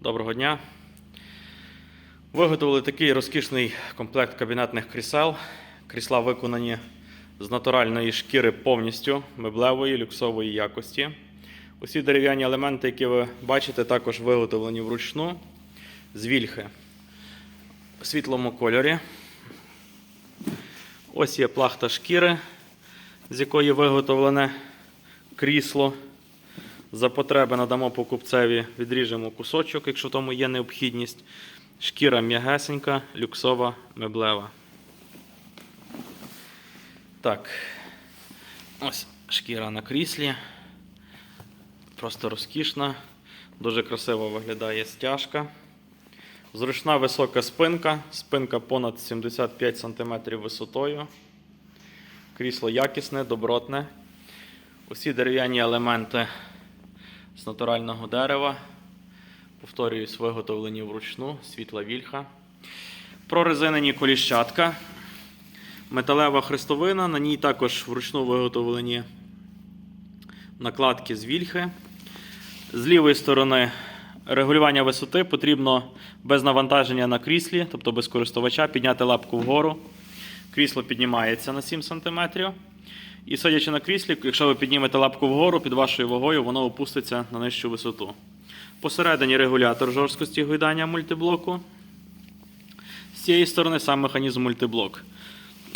Доброго дня. Виготовили такий розкішний комплект кабінетних крісел. Крісла виконані з натуральної шкіри повністю меблевої люксової якості. Усі дерев'яні елементи, які ви бачите, також виготовлені вручну з вільхи в світлому кольорі. Ось є плахта шкіри, з якої виготовлене крісло. За потреби надамо покупцеві, відріжемо кусочок, якщо тому є необхідність. Шкіра м'ягесенька, люксова, меблева. Так. Ось шкіра на кріслі. Просто розкішна. Дуже красиво виглядає стяжка. Зручна висока спинка. Спинка понад 75 см висотою. Крісло якісне, добротне. Усі дерев'яні елементи з натурального дерева. Повторююсь, виготовлені вручну, світла вільха. Прорезинені коліщатка. Металева хрестовина. На ній також вручну виготовлені накладки з вільхи. З лівої сторони регулювання висоти потрібно без навантаження на кріслі, тобто без користувача, підняти лапку вгору. Крісло піднімається на 7 см. І сидячи на кріслі, якщо ви піднімете лапку вгору під вашою вагою, воно опуститься на нижчу висоту. Посередині регулятор жорсткості гойдання мультиблоку. З цієї сторони сам механізм мультиблок.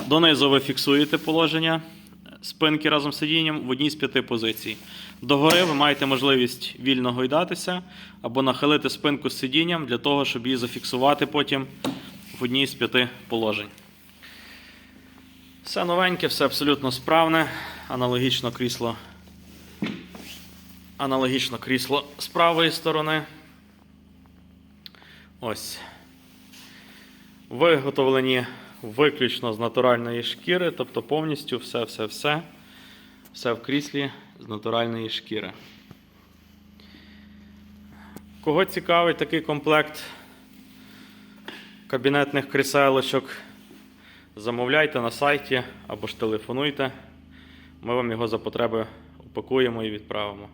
Донизу ви фіксуєте положення спинки разом з сидінням в одній з п'яти позицій. Догори ви маєте можливість вільно гойдатися або нахилити спинку з сидінням для того, щоб її зафіксувати потім в одній з п'яти положень. Все новеньке, все абсолютно справне. Аналогічно крісло. Аналогічно крісло з правої сторони. Ось. Виготовлені виключно з натуральної шкіри, тобто повністю все-все-все. Все в кріслі з натуральної шкіри. Кого цікавить такий комплект кабінетних кріселочок, замовляйте на сайті або ж телефонуйте. Ми вам його за потреби упакуємо і відправимо.